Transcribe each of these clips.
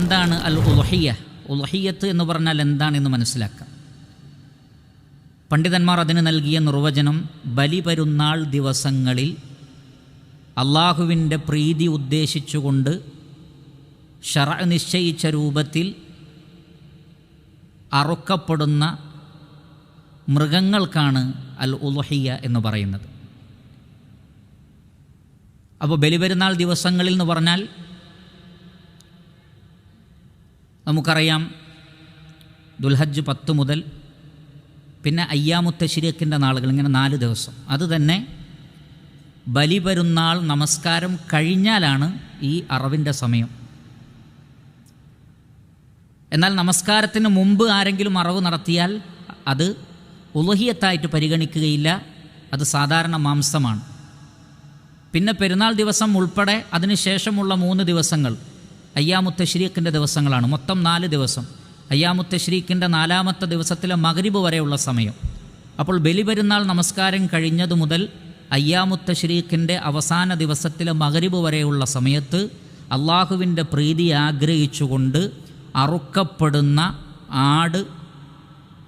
എന്താണ് അൽ ഉലഹിയ ഉലഹിയത്ത് എന്ന് പറഞ്ഞാൽ എന്താണെന്ന് മനസ്സിലാക്കാം. പണ്ഡിതന്മാർ അതിന് നൽകിയ നിർവചനം ബലിപെരുന്നാൾ ദിവസങ്ങളിൽ അള്ളാഹുവിന്റെ പ്രീതി ഉദ്ദേശിച്ചുകൊണ്ട് ഷറ നിശ്ചയിച്ച രൂപത്തിൽ അറുക്കപ്പെടുന്ന മൃഗങ്ങൾക്കാണ് അൽ ഉലഹിയ എന്ന് പറയുന്നത്. അപ്പോൾ ബലിപെരുന്നാൾ ദിവസങ്ങളിൽ എന്ന് പറഞ്ഞാൽ നമുക്കറിയാം ദുൽഹജ്ജ് പത്ത് മുതൽ പിന്നെ അയ്യാമുത്തശ്ശിരിയക്കിന്റെ നാളുകൾ ഇങ്ങനെ നാല് ദിവസം. അതുതന്നെ ബലി ബലിപെരുന്നാൾ നമസ്കാരം കഴിഞ്ഞാലാണ് ഈ അറവിന്റെ സമയം. എന്നാൽ നമസ്കാരത്തിന് മുമ്പ് ആരെങ്കിലും അറവ് നടത്തിയാൽ അത് ഉലഹിയത്തായിട്ട് പരിഗണിക്കുകയില്ല. അത് സാധാരണ മാംസമാണ്. പിന്നെ പെരുന്നാൾ ദിവസം ഉൾപ്പെടെ അതിനുശേഷമുള്ള മൂന്ന് ദിവസങ്ങൾ. അയ്യാമുത്തശ്രീക്കിന്റെ ദിവസങ്ങളാണ്. മൊത്തം നാല് ദിവസം. അയ്യാമുത്ത അയ്യാമുത്തശ്രീക്കിന്റെ നാലാമത്തെ ദിവസത്തിലെ മകരിബ് വരെയുള്ള സമയം. അപ്പോൾ ബലിപെരുന്നാൾ നമസ്കാരം കഴിഞ്ഞതു മുതൽ അയ്യാമുത്ത അയ്യാമുത്തശ്രീക്കിന്റെ അവസാന ദിവസത്തിലെ മകരിബ് വരെയുള്ള സമയത്ത് അള്ളാഹുവിന്റെ പ്രീതി ആഗ്രഹിച്ചുകൊണ്ട് അറുക്കപ്പെടുന്ന ആട്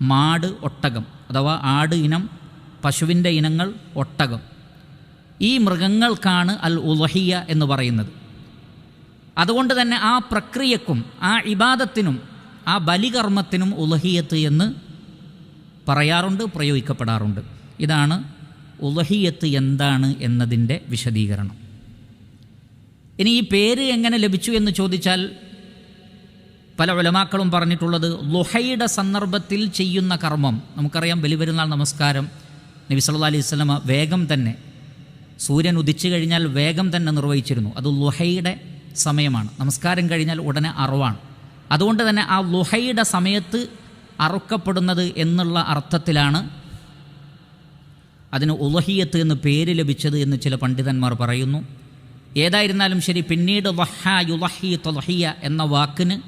മാട് ഒട്ടകം അഥവാ ആട് ഇനം പശുവിന്റെ ഇനങ്ങൾ ഒട്ടകം. ഈ മൃഗങ്ങൾക്കാണ് അൽ ഉലഹിയ എന്ന് പറയുന്നത്. അതുകൊണ്ട് തന്നെ ആ പ്രക്രിയക്കും ആ ഇബാദത്തിനും ആ ബലികർമ്മത്തിനും ഉലഹിയത്ത് എന്ന് പറയാറുണ്ട് പ്രയോഗിക്കപ്പെടാറുണ്ട്. ഇതാണ് ഉലഹിയത്ത് എന്താണ് എന്നതിന്റെ വിശദീകരണം. ഇനി ഈ പേര് എങ്ങനെ ലഭിച്ചു എന്ന് ചോദിച്ചാൽ പല ഉലമാക്കളും പറഞ്ഞിട്ടുള്ളത് ലുഹയുടെ സന്ദർഭത്തിൽ ചെയ്യുന്ന കർമ്മം. നമുക്കറിയാം ബലിപെരുന്നാൾ നമസ്കാരം നബി സല്ലാ അലൈഹി സ്വലമ വേഗം തന്നെ സൂര്യൻ ഉദിച്ചു കഴിഞ്ഞാൽ വേഗം തന്നെ നിർവഹിച്ചിരുന്നു. അത് ലുഹയുടെ സമയമാണ്. നമസ്കാരം കഴിഞ്ഞാൽ ഉടനെ അറവാണ്. അതുകൊണ്ട് തന്നെ ആ ലുഹയുടെ സമയത്ത് അറുക്കപ്പെടുന്നത് എന്നുള്ള അർത്ഥത്തിലാണ് അതിന് ഉലഹിയത്ത് എന്ന് പേര് ലഭിച്ചത് എന്ന് ചില പണ്ഡിതന്മാർ പറയുന്നു. ഏതായിരുന്നാലും ശരി പിന്നീട് വഹ യുലഹി എന്ന വാക്കിന്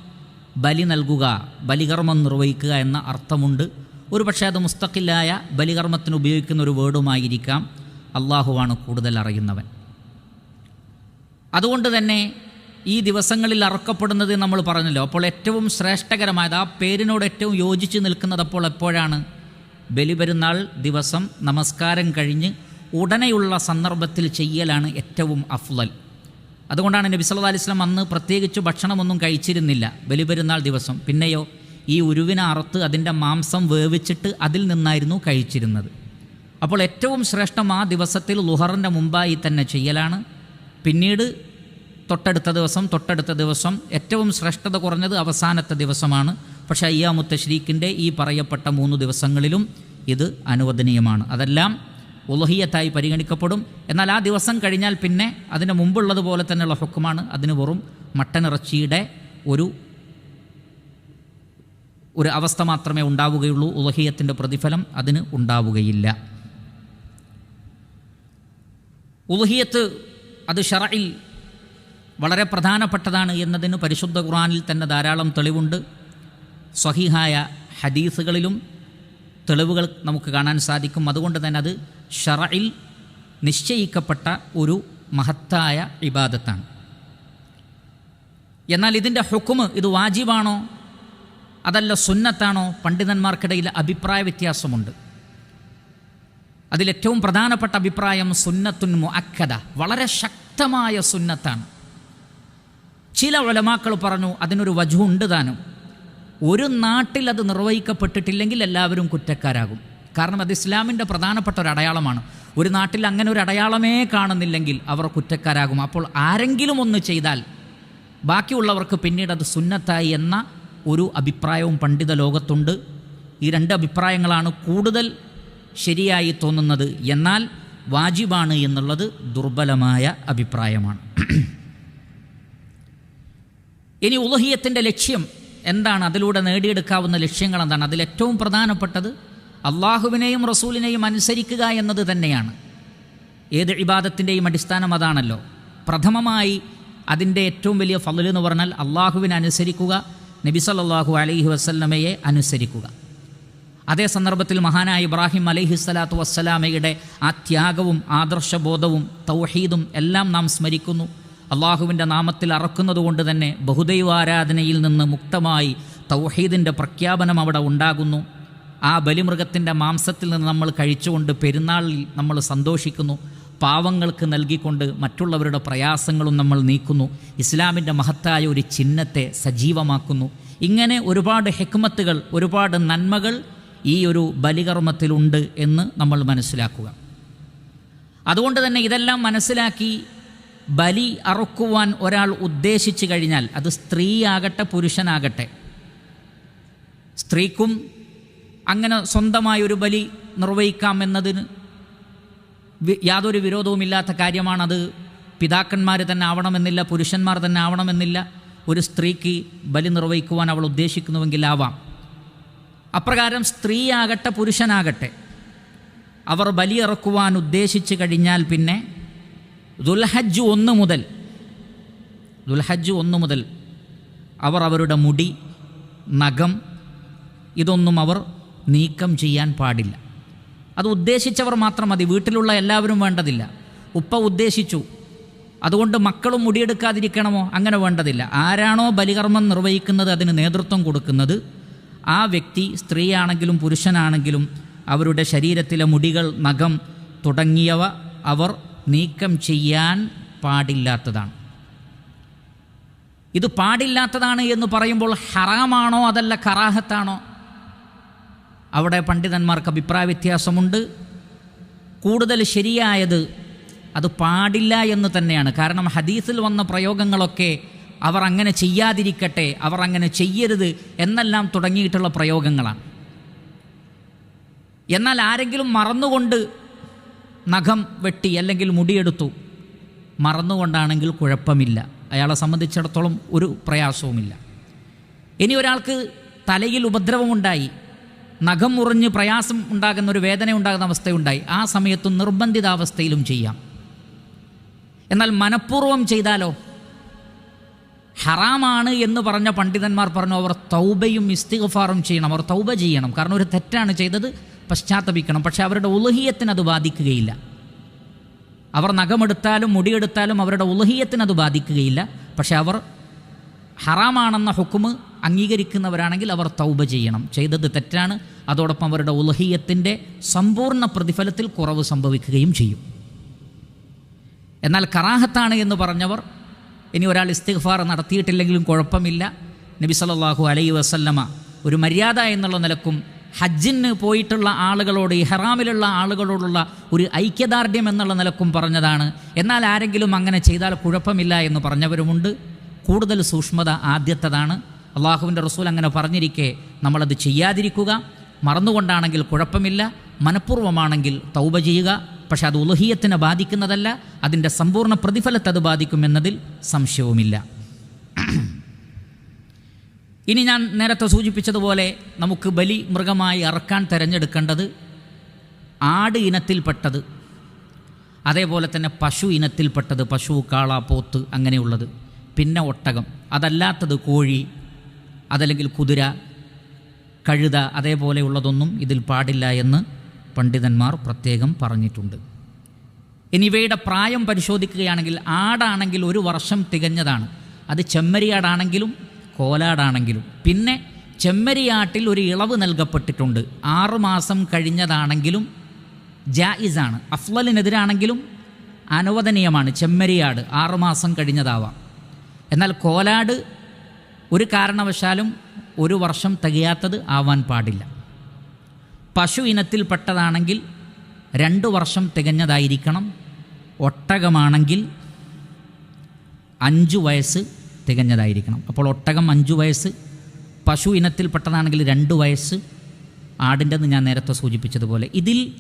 ബലി നൽകുക ബലികർമ്മം നിർവഹിക്കുക എന്ന അർത്ഥമുണ്ട്. ഒരു പക്ഷേ അത് മുസ്തഖില്ലായ ബലികർമ്മത്തിന് ഉപയോഗിക്കുന്ന ഒരു വേർഡുമായിരിക്കാം. അള്ളാഹുവാണ് കൂടുതൽ അറിയുന്നവൻ. അതുകൊണ്ട് തന്നെ ഈ ദിവസങ്ങളിൽ അറക്കപ്പെടുന്നത് നമ്മൾ പറഞ്ഞല്ലോ. അപ്പോൾ ഏറ്റവും ശ്രേഷ്ഠകരമായത് ആ പേരിനോട് ഏറ്റവും യോജിച്ച് നിൽക്കുന്നത് അപ്പോൾ എപ്പോഴാണ്? ബലിപെരുന്നാൾ ദിവസം നമസ്കാരം കഴിഞ്ഞ് ഉടനെയുള്ള സന്ദർഭത്തിൽ ചെയ്യലാണ് ഏറ്റവും അഫ്ലൽ അതുകൊണ്ടാണ് നബി സല്ലാ അലൈഹി വസല്ലം അന്ന് പ്രത്യേകിച്ച് ഭക്ഷണമൊന്നും കഴിച്ചിരുന്നില്ല ബലിപെരുന്നാൾ ദിവസം. പിന്നെയോ ഈ ഉരുവിനെ അറുത്ത് അതിന്റെ മാംസം വേവിച്ചിട്ട് അതിൽ നിന്നായിരുന്നു കഴിച്ചിരുന്നത്. അപ്പോൾ ഏറ്റവും ശ്രേഷ്ഠം ആ ദിവസത്തിൽ ലുഹറിന്റെ മുമ്പായി തന്നെ ചെയ്യലാണ്. പിന്നീട് തൊട്ടടുത്ത ദിവസം തൊട്ടടുത്ത ദിവസം ഏറ്റവും ശ്രേഷ്ഠത കുറഞ്ഞത് അവസാനത്തെ ദിവസമാണ്. പക്ഷേ അയ്യാമുത്ത ശ്രീക്കിന്റെ ഈ പറയപ്പെട്ട മൂന്ന് ദിവസങ്ങളിലും ഇത് അനുവദനീയമാണ്. അതെല്ലാം ഉലഹിയത്തായി പരിഗണിക്കപ്പെടും. എന്നാൽ ആ ദിവസം കഴിഞ്ഞാൽ പിന്നെ അതിന് മുമ്പുള്ളതുപോലെ തന്നെയുള്ള ഹുക്കുമാണ്. അതിന് വെറും മട്ടനിറച്ചിയുടെ ഒരു ഒരു അവസ്ഥ മാത്രമേ ഉണ്ടാവുകയുള്ളൂ. ഉലഹിയത്തിന്റെ പ്രതിഫലം അതിന് ഉണ്ടാവുകയില്ല. ഉലഹിയത്ത് അത് ഷറയിൽ വളരെ പ്രധാനപ്പെട്ടതാണ് എന്നതിന് പരിശുദ്ധ ഖുറാനിൽ തന്നെ ധാരാളം തെളിവുണ്ട്. സ്വഹിഹായ ഹദീസുകളിലും തെളിവുകൾ നമുക്ക് കാണാൻ സാധിക്കും. അതുകൊണ്ട് തന്നെ അത് ഷറയിൽ നിശ്ചയിക്കപ്പെട്ട ഒരു മഹത്തായ ഇബാദത്താണ്. എന്നാൽ ഇതിന്റെ ഹുക്കുമ് ഇത് വാജിബാണോ? അതല്ല സുന്നത്താണോ? പണ്ഡിതന്മാർക്കിടയിൽ അഭിപ്രായ വ്യത്യാസമുണ്ട്. അതിലേറ്റവും പ്രധാനപ്പെട്ട അഭിപ്രായം സുന്നത്തുൻ മുഅക്കദ വളരെ ശക്തമായ സുന്നത്താണ്. ചില ഉലമാക്കൾ പറഞ്ഞു അതിനൊരു വജുണ്ട് താനും. ഒരു നാട്ടിൽ അത് നിർവഹിക്കപ്പെട്ടിട്ടില്ലെങ്കിൽ എല്ലാവരും കുറ്റക്കാരാകും. കാരണം അത് ഇസ്ലാമിന്റെ പ്രധാനപ്പെട്ട ഒരു അടയാളമാണ്. ഒരു നാട്ടിൽ അങ്ങനെ ഒരു അടയാളമേ കാണുന്നില്ലെങ്കിൽ അവർ കുറ്റക്കാരാകും. അപ്പോൾ ആരെങ്കിലും ഒന്ന് ചെയ്താൽ ബാക്കിയുള്ളവർക്ക് പിന്നീട് അത് സുന്നത്തായി എന്ന ഒരു അഭിപ്രായവും പണ്ഡിത ലോകത്തുണ്ട്. ഈ രണ്ട് അഭിപ്രായങ്ങളാണ് കൂടുതൽ ശരിയായി തോന്നുന്നത്. എന്നാൽ വാജിബാണ് എന്നുള്ളത് ദുർബലമായ അഭിപ്രായമാണ്. ഇനി ഉലഹിയത്തിന്റെ ലക്ഷ്യം എന്താണ്? അതിലൂടെ നേടിയെടുക്കാവുന്ന ലക്ഷ്യങ്ങൾ എന്താണ്? അതിലേറ്റവും പ്രധാനപ്പെട്ടത് അള്ളാഹുവിനെയും റസൂലിനെയും അനുസരിക്കുക എന്നത് തന്നെയാണ്. ഏത് ഇബാദത്തിന്റെയും അടിസ്ഥാനം അതാണല്ലോ. പ്രഥമമായി അതിന്റെ ഏറ്റവും വലിയ ഫലൽ എന്ന് പറഞ്ഞാൽ അള്ളാഹുവിനെ അനുസരിക്കുക നബി സല്ലല്ലാഹു അലൈഹി വസല്ലമയെ അനുസരിക്കുക. അതേ സന്ദർഭത്തിൽ മഹാനായ ഇബ്രാഹിം അലൈഹി സ്വലാത്തു വസ്സലാമയുടെ ആ ത്യാഗവും ആദർശബോധവും തൗഹീദും എല്ലാം നാം സ്മരിക്കുന്നു. അള്ളാഹുവിന്റെ നാമത്തിൽ അറക്കുന്നത് കൊണ്ട് തന്നെ ബഹുദൈവാരാധനയിൽ നിന്ന് മുക്തമായി തൗഹീദിന്റെ പ്രഖ്യാപനം അവിടെ ഉണ്ടാകുന്നു. ആ ബലിമൃഗത്തിന്റെ മാംസത്തിൽ നിന്ന് നമ്മൾ കഴിച്ചുകൊണ്ട് പെരുന്നാളിൽ നമ്മൾ സന്തോഷിക്കുന്നു. പാവങ്ങൾക്ക് നൽകിക്കൊണ്ട് മറ്റുള്ളവരുടെ പ്രയാസങ്ങളും നമ്മൾ നീക്കുന്നു. ഇസ്ലാമിന്റെ മഹത്തായ ഒരു ചിഹ്നത്തെ സജീവമാക്കുന്നു. ഇങ്ങനെ ഒരുപാട് ഹെക്മത്തുകൾ ഒരുപാട് നന്മകൾ ഈ ഒരു ബലികർമ്മത്തിലുണ്ട് എന്ന് നമ്മൾ മനസ്സിലാക്കുക. അതുകൊണ്ട് തന്നെ ഇതെല്ലാം മനസ്സിലാക്കി ബലി അറുക്കുവാൻ ഒരാൾ ഉദ്ദേശിച്ചു കഴിഞ്ഞാൽ അത് സ്ത്രീയാകട്ടെ പുരുഷനാകട്ടെ. സ്ത്രീക്കും അങ്ങനെ സ്വന്തമായൊരു ബലി നിർവഹിക്കാം എന്നതിന് യാതൊരു വിരോധവുമില്ലാത്ത കാര്യമാണത്. പിതാക്കന്മാർ തന്നെ ആവണമെന്നില്ല പുരുഷന്മാർ തന്നെ ആവണമെന്നില്ല. ഒരു സ്ത്രീക്ക് ബലി നിർവഹിക്കുവാൻ അവൾ ഉദ്ദേശിക്കുന്നുവെങ്കിൽ ആവാം അപ്രകാരം സ്ത്രീയാകട്ടെ പുരുഷനാകട്ടെ അവർ ബലിയിറക്കുവാൻ ഉദ്ദേശിച്ചു കഴിഞ്ഞാൽ പിന്നെ ദുൽഹജ്ജ് ഒന്ന് മുതൽ ദുൽഹജ്ജ് ഒന്ന് മുതൽ അവർ അവരുടെ മുടി നഖം ഇതൊന്നും അവർ നീക്കം ചെയ്യാൻ പാടില്ല. അത് ഉദ്ദേശിച്ചവർ മാത്രം മതി വീട്ടിലുള്ള എല്ലാവരും വേണ്ടതില്ല. ഉപ്പ ഉദ്ദേശിച്ചു അതുകൊണ്ട് മക്കളും മുടിയെടുക്കാതിരിക്കണമോ? അങ്ങനെ വേണ്ടതില്ല. ആരാണോ ബലികർമ്മം നിർവഹിക്കുന്നത് അതിന് നേതൃത്വം കൊടുക്കുന്നത് ആ വ്യക്തി സ്ത്രീയാണെങ്കിലും പുരുഷനാണെങ്കിലും അവരുടെ ശരീരത്തിലെ മുടികൾ നഖം തുടങ്ങിയവ അവർ നീക്കം ചെയ്യാൻ പാടില്ലാത്തതാണ്. ഇത് പാടില്ലാത്തതാണ് എന്ന് പറയുമ്പോൾ ഹറാമാണോ അതല്ല കറാഹത്താണോ? അവിടെ പണ്ഡിതന്മാർക്ക് അഭിപ്രായ വ്യത്യാസമുണ്ട്. കൂടുതൽ ശരിയായത് അത് പാടില്ല എന്ന് തന്നെയാണ്. കാരണം ഹദീസിൽ വന്ന പ്രയോഗങ്ങളൊക്കെ അവർ അങ്ങനെ ചെയ്യാതിരിക്കട്ടെ അവർ അങ്ങനെ ചെയ്യരുത് എന്നെല്ലാം തുടങ്ങിയിട്ടുള്ള പ്രയോഗങ്ങളാണ്. എന്നാൽ ആരെങ്കിലും മറന്നുകൊണ്ട് നഖം വെട്ടി അല്ലെങ്കിൽ മുടിയെടുത്തു. മറന്നുകൊണ്ടാണെങ്കിൽ കുഴപ്പമില്ല. അയാളെ സംബന്ധിച്ചിടത്തോളം ഒരു പ്രയാസവുമില്ല. ഇനി ഒരാൾക്ക് തലയിൽ ഉപദ്രവമുണ്ടായി. നഖം മുറിഞ്ഞ് പ്രയാസം ഉണ്ടാകുന്ന ഒരു വേദന ഉണ്ടാകുന്ന അവസ്ഥയുണ്ടായി. ആ സമയത്തും നിർബന്ധിതാവസ്ഥയിലും ചെയ്യാം. എന്നാൽ മനഃപൂർവം ചെയ്താലോ? ഹറാമാണ് എന്ന് പറഞ്ഞ പണ്ഡിതന്മാർ പറഞ്ഞു അവർ തൗബയും ഇസ്തിഗഫാറും ചെയ്യണം. അവർ തൗബ ചെയ്യണം. കാരണം ഒരു തെറ്റാണ് ചെയ്തത്. പശ്ചാത്തപിക്കണം. പക്ഷെ അവരുടെ ഉലഹിയത്തിന് അത് ബാധിക്കുകയില്ല. അവർ നഖമെടുത്താലും മുടിയെടുത്താലും അവരുടെ ഉലഹിയത്തിന് അത് ബാധിക്കുകയില്ല. പക്ഷെ അവർ ഹറാമാണെന്ന ഹുക്കുമ് അംഗീകരിക്കുന്നവരാണെങ്കിൽ അവർ തൗബ ചെയ്യണം. ചെയ്തത് തെറ്റാണ്. അതോടൊപ്പം അവരുടെ ഉലഹിയത്തിന്റെ സമ്പൂർണ പ്രതിഫലത്തിൽ കുറവ് സംഭവിക്കുകയും ചെയ്യും. എന്നാൽ കറാഹത്താണ് എന്ന് പറഞ്ഞവർ ഇനി ഒരാൾ ഇസ്തിഗ്ഫാർ നടത്തിയിട്ടില്ലെങ്കിലും കുഴപ്പമില്ല. നബി സല്ലല്ലാഹു അലൈ വസല്ലമ ഒരു മര്യാദ എന്നുള്ള നിലക്കും ഹജ്ജിന് പോയിട്ടുള്ള ആളുകളോട് ഇഹ്റാമിലുള്ള ആളുകളോടുള്ള ഒരു ഐക്യദാർഢ്യം എന്നുള്ള നിലക്കും പറഞ്ഞതാണ്. എന്നാൽ ആരെങ്കിലും അങ്ങനെ ചെയ്താൽ കുഴപ്പമില്ല എന്ന് പറഞ്ഞവരുമുണ്ട്. കൂടുതൽ സൂക്ഷ്മത ആദ്യത്തതാണ്. അള്ളാഹുവിന്റെ റസൂൽ അങ്ങനെ പറഞ്ഞിരിക്കെ നമ്മളത് ചെയ്യാതിരിക്കുക. മറന്നുകൊണ്ടാണെങ്കിൽ കുഴപ്പമില്ല. മനഃപൂർവമാണെങ്കിൽ തൗബ ചെയ്യുക. പക്ഷെ അത് ഉലഹീയത്തിനെ ബാധിക്കുന്നതല്ല. അതിന്റെ സമ്പൂർണ പ്രതിഫലത്തെ അത് ബാധിക്കുമെന്നതിൽ സംശയവുമില്ല. ഇനി ഞാൻ നേരത്തെ സൂചിപ്പിച്ചതുപോലെ നമുക്ക് ബലി മൃഗമായി അറക്കാൻ തിരഞ്ഞെടുക്കേണ്ടത് ആട് ഇനത്തിൽപ്പെട്ടത് അതേപോലെ തന്നെ പശു ഇനത്തിൽപ്പെട്ടത് പശു കാള പോത്ത് അങ്ങനെയുള്ളത്. പിന്നെ ഒട്ടകം അതല്ലാത്തത് കോഴി അതല്ലെങ്കിൽ കുതിര കഴുത അതേപോലെയുള്ളതൊന്നും ഇതിൽ പാടില്ല എന്ന് പണ്ഡിതന്മാർ പ്രത്യേകം പറഞ്ഞിട്ടുണ്ട്. ഇനി ഇവയുടെ പ്രായം പരിശോധിക്കുകയാണെങ്കിൽ ആടാണെങ്കിൽ ഒരു വർഷം തികഞ്ഞതാണ്. അത് ചെമ്മരിയാടാണെങ്കിലും കോലാടാണെങ്കിലും. പിന്നെ ചെമ്മരിയാട്ടിൽ ഒരു ഇളവ് നൽകപ്പെട്ടിട്ടുണ്ട്. ആറുമാസം കഴിഞ്ഞതാണെങ്കിലും ജായിസാണ്. അഫ്ലലിനെതിരാണെങ്കിലും അനുവദനീയമാണ് ചെമ്മരിയാട് ആറുമാസം കഴിഞ്ഞതാവാം. എന്നാൽ കോലാട് ഒരു കാരണവശാലും ഒരു വർഷം തികയാത്തത് ആവാൻ പാടില്ല. പശു ഇനത്തിൽപ്പെട്ടതാണെങ്കിൽ രണ്ട് വർഷം തികഞ്ഞതായിരിക്കണം. ഒട്ടകമാണെങ്കിൽ അഞ്ചു വയസ്സ് തികഞ്ഞതായിരിക്കണം. അപ്പോൾ ഒട്ടകം അഞ്ചു വയസ്സ് പശു ഇനത്തിൽപ്പെട്ടതാണെങ്കിൽ രണ്ട് വയസ്സ് ആടിന്റെന്ന് ഞാൻ നേരത്തെ സൂചിപ്പിച്ചതുപോലെ. ഇതിൽ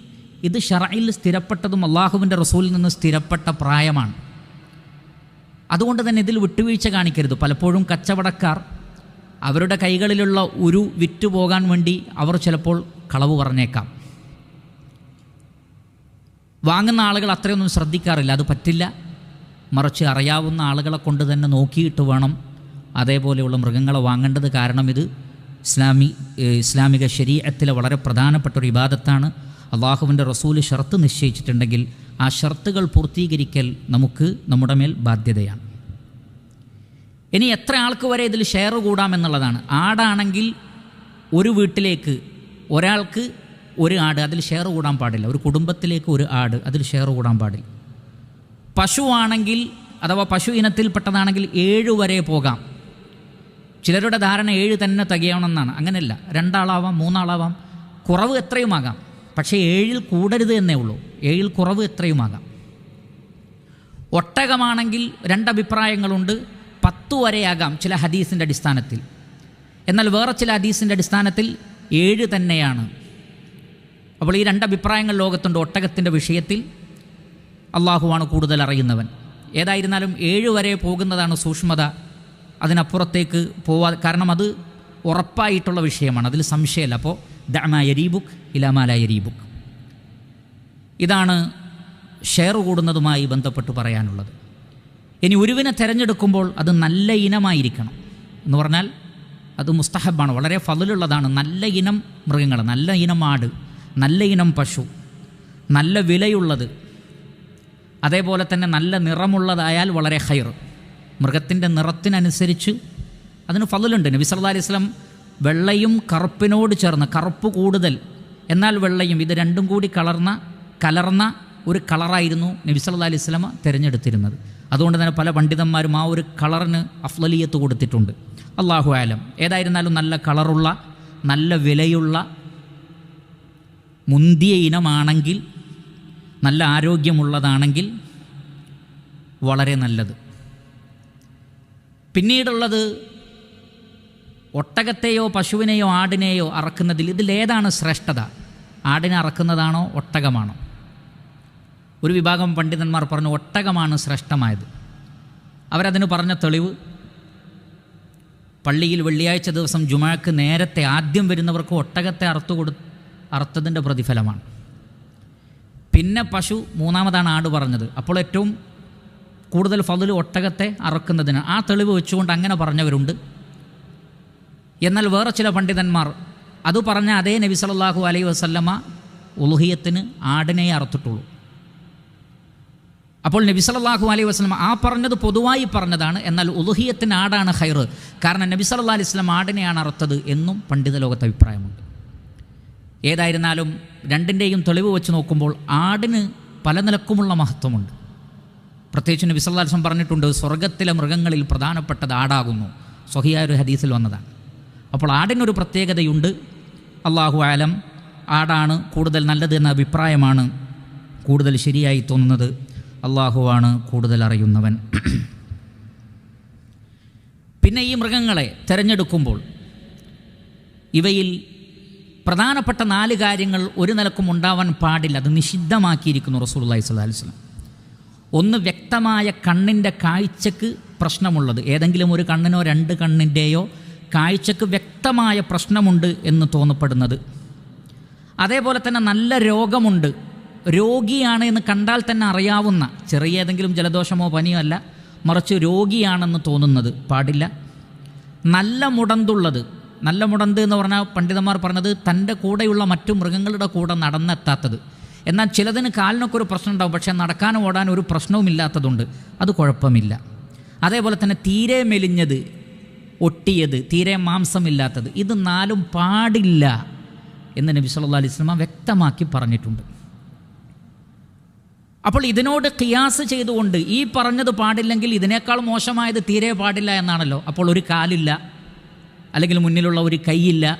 ഇത് ഷറയിൽ സ്ഥിരപ്പെട്ടതും അള്ളാഹുവിന്റെ റസൂലിൽ നിന്ന് സ്ഥിരപ്പെട്ട പ്രായമാണ്. അതുകൊണ്ട് തന്നെ ഇതിൽ വിട്ടുവീഴ്ച കാണിക്കരുത്. പലപ്പോഴും കച്ചവടക്കാർ അവരുടെ കൈകളിലുള്ള ഒരു വിറ്റ് പോകാൻ വേണ്ടി അവർ ചിലപ്പോൾ കളവ് പറഞ്ഞേക്കാം. വാങ്ങുന്ന ആളുകൾ അത്രയൊന്നും ശ്രദ്ധിക്കാറില്ല. അത് പറ്റില്ല. മറിച്ച് അറിയാവുന്ന ആളുകളെ കൊണ്ട് തന്നെ നോക്കിയിട്ട് വേണം അതേപോലെയുള്ള മൃഗങ്ങളെ വാങ്ങേണ്ടത്. കാരണം ഇത് ഇസ്ലാമി ഇസ്ലാമിക ശരീരത്തിലെ വളരെ പ്രധാനപ്പെട്ട ഒരു ഇബാദത്താണ്. അള്ളാഹുവിന്റെ റസൂൽ ഷർത്ത് നിശ്ചയിച്ചിട്ടുണ്ടെങ്കിൽ ആ ഷർത്തുകൾ പൂർത്തീകരിക്കൽ നമുക്ക് നമ്മുടെ മേൽ ബാധ്യതയാണ്. ഇനി എത്ര ആൾക്ക് വരെ ഇതിൽ ഷെയർ കൂടാമെന്നുള്ളതാണ് ആടാണെങ്കിൽ ഒരു വീട്ടിലേക്ക് ഒരാൾക്ക് ഒരു ആട് അതിൽ ഷെയർ കൂടാൻ പാടില്ല. ഒരു കുടുംബത്തിലേക്ക് ഒരു ആട് അതിൽ ഷെയർ കൂടാൻ പാടില്ല. പശുവാണെങ്കിൽ അഥവാ പശു ഇനത്തിൽപ്പെട്ടതാണെങ്കിൽ ഏഴ് വരെ പോകാം. ചിലരുടെ ധാരണ ഏഴ് തന്നെ തികയണമെന്നാണ്. അങ്ങനെയല്ല രണ്ടാളാവാം മൂന്നാളാവാം കുറവ് എത്രയുമാകാം. പക്ഷേ ഏഴിൽ കൂടരുത് എന്നേ ഉള്ളൂ. ഏഴിൽ കുറവ് എത്രയുമാകാം. ഒട്ടകമാണെങ്കിൽ രണ്ടഭിപ്രായങ്ങളുണ്ട്. പത്തു വരെയാകാം ചില ഹദീസിന്റെ അടിസ്ഥാനത്തിൽ. എന്നാൽ വേറെ ചില ഹദീസിന്റെ അടിസ്ഥാനത്തിൽ ഏഴ് തന്നെയാണ്. അപ്പോൾ ഈ രണ്ടഭിപ്രായങ്ങൾ ലോകത്തുണ്ട് ഒട്ടകത്തിന്റെ വിഷയത്തിൽ. അള്ളാഹുവാണ് കൂടുതൽ അറിയുന്നവൻ. ഏതായിരുന്നാലും ഏഴ് വരെ പോകുന്നതാണ് സൂക്ഷ്മത. അതിനപ്പുറത്തേക്ക് പോവാ കാരണം അത് ഉറപ്പായിട്ടുള്ള വിഷയമാണ്. അതിൽ സംശയമല്ല. അപ്പോൾ ദഅമ ബുക്ക് ഇലാമാല ബുക്ക് ഇതാണ് ഷെയർ കൂടുന്നതുമായി ബന്ധപ്പെട്ട് പറയാനുള്ളത്. ഇനി ഒരുവിനെ തിരഞ്ഞെടുക്കുമ്പോൾ അത് നല്ല ഇനമായിരിക്കണം. എന്ന് പറഞ്ഞാൽ അത് മുസ്തഹബാണ്. വളരെ ഫതിലുള്ളതാണ്. നല്ല ഇനം മൃഗങ്ങൾ നല്ല ഇനം ആട് നല്ല ഇനം പശു നല്ല വിലയുള്ളത്. അതേപോലെ തന്നെ നല്ല നിറമുള്ളതായാൽ വളരെ ഹൈർ മൃഗത്തിന്റെ നിറത്തിനനുസരിച്ച് അതിന് ഫതിലുണ്ട് നബി സല്ലാ അലൈഹി സ്വലം വെള്ളയും കറുപ്പിനോട് ചേർന്ന് കറുപ്പ് കൂടുതൽ. എന്നാൽ വെള്ളയും ഇത് രണ്ടും കൂടി കളർന്ന കലർന്ന ഒരു കളറായിരുന്നു നബി സല്ലാ അലൈഹി സ്വലമ തിരഞ്ഞെടുത്തിരുന്നത്. അതുകൊണ്ട് തന്നെ പല പണ്ഡിതന്മാരും ആ ഒരു കളറിന് അഫ്ലലിയത്ത് കൊടുത്തിട്ടുണ്ട്. അള്ളാഹു ആലം. ഏതായിരുന്നാലും നല്ല കളറുള്ള നല്ല വിലയുള്ള മുന്തിയ ഇനമാണെങ്കിൽ നല്ല ആരോഗ്യമുള്ളതാണെങ്കിൽ വളരെ നല്ലത്. പിന്നീടുള്ളത് ഒട്ടകത്തെയോ പശുവിനെയോ ആടിനെയോ അറക്കുന്നതിൽ ഇതിലേതാണ് ശ്രേഷ്ഠത? ആടിനെ അറക്കുന്നതാണോ ഒട്ടകമാണോ? ഒരു വിഭാഗം പണ്ഡിതന്മാർ പറഞ്ഞു ഒട്ടകമാണ് ശ്രേഷ്ഠമായത്. അവരതിന് പറഞ്ഞ തെളിവ് പള്ളിയിൽ വെള്ളിയാഴ്ച ദിവസം ജുമാക്ക് നേരത്തെ ആദ്യം വരുന്നവർക്ക് ഒട്ടകത്തെ അറുത്തു കൊടു അറുത്തതിന്റെ പ്രതിഫലമാണ്. പിന്നെ പശു മൂന്നാമതാണ് ആട് പറഞ്ഞത്. അപ്പോൾ ഏറ്റവും കൂടുതൽ ഫതിൽ ഒട്ടകത്തെ അറക്കുന്നതിന്. ആ തെളിവ് വെച്ചുകൊണ്ട് അങ്ങനെ പറഞ്ഞവരുണ്ട്. എന്നാൽ വേറെ ചില പണ്ഡിതന്മാർ അത് പറഞ്ഞ അതേ നബി സല്ലല്ലാഹു അലൈ വസല്ലമ ഉലുഹിയത്തിന് ആടിനെ അറുത്തിട്ടുള്ളൂ. അപ്പോൾ നബി സല്ലല്ലാഹു അലൈഹി വസ്ലം ആ പറഞ്ഞത് പൊതുവായി പറഞ്ഞതാണ്. എന്നാൽ ഉലുഹിയത്തിന് ആടാണ് ഹൈർ കാരണം നബി സല്ലാ അലൈഹി വസ്ലം ആടിനെയാണ് അറുത്തത് എന്നും പണ്ഡിത ലോകത്ത് അഭിപ്രായമുണ്ട്. ഏതായിരുന്നാലും രണ്ടിന്റെയും തെളിവ് വെച്ച് നോക്കുമ്പോൾ ആടിന് പല നിലക്കുമുള്ള മഹത്വമുണ്ട്. പ്രത്യേകിച്ച് നബി പറഞ്ഞിട്ടുണ്ട് സ്വർഗത്തിലെ മൃഗങ്ങളിൽ പ്രധാനപ്പെട്ടത് ആടാകുന്നു. സ്വഹിയായ ഒരു ഹദീസിൽ വന്നതാണ്. അപ്പോൾ ആടിനൊരു പ്രത്യേകതയുണ്ട്. അള്ളാഹു ആലം ആടാണ് കൂടുതൽ നല്ലത് എന്ന അഭിപ്രായമാണ് കൂടുതൽ ശരിയായി തോന്നുന്നത്. അള്ളാഹുവാണ് കൂടുതൽ അറിയുന്നവൻ. പിന്നെ ഈ മൃഗങ്ങളെ തിരഞ്ഞെടുക്കുമ്പോൾ ഇവയിൽ പ്രധാനപ്പെട്ട നാല് കാര്യങ്ങൾ ഒരു നിലക്കും ഉണ്ടാവാൻ പാടില്ല. അത് നിഷിദ്ധമാക്കിയിരിക്കുന്നു അലൈഹി വസല്ലം. ഒന്ന് വ്യക്തമായ കണ്ണിന്റെ കാഴ്ചക്ക് പ്രശ്നമുള്ളത്. ഏതെങ്കിലും ഒരു കണ്ണിനോ രണ്ട് കണ്ണിന്റെയോ കാഴ്ചക്ക് വ്യക്തമായ പ്രശ്നമുണ്ട് എന്ന് തോന്നപ്പെടുന്നത്. അതേപോലെ തന്നെ നല്ല രോഗമുണ്ട്. രോഗിയാണ് എന്ന് കണ്ടാൽ തന്നെ അറിയാവുന്ന ചെറിയ ഏതെങ്കിലും ജലദോഷമോ പനിയോ അല്ല മറിച്ച് രോഗിയാണെന്ന് തോന്നുന്നത് പാടില്ല. നല്ല മുടന്തുള്ളത് നല്ല മുടന്ത് എന്ന് പറഞ്ഞാൽ പണ്ഡിതന്മാർ പറഞ്ഞത് തന്റെ കൂടെയുള്ള മറ്റു മൃഗങ്ങളുടെ കൂടെ നടന്നെത്താത്തത്. എന്നാൽ ചിലതിന് കാലിനൊക്കെ ഒരു പ്രശ്നം ഉണ്ടാവും പക്ഷേ നടക്കാനും ഓടാനും ഒരു പ്രശ്നവും ഇല്ലാത്തതുണ്ട്. അത് കുഴപ്പമില്ല. അതേപോലെ തന്നെ തീരെ മെലിഞ്ഞത് ഒട്ടിയത് തീരെ മാംസമില്ലാത്തത് ഇത് നാലും പാടില്ല എന്ന് നബി സല്ലാ അലൈഹി വസല്ലം വ്യക്തമാക്കി പറഞ്ഞിട്ടുണ്ട്. അപ്പോൾ ഇതിനോട് കിയാസ് ചെയ്തുകൊണ്ട് ഈ പറഞ്ഞത് പാടില്ലെങ്കിൽ ഇതിനേക്കാൾ മോശമായത് തീരെ പാടില്ല എന്നാണല്ലോ. അപ്പോൾ ഒരു കാലില്ല അല്ലെങ്കിൽ മുന്നിലുള്ള ഒരു കൈയില്ല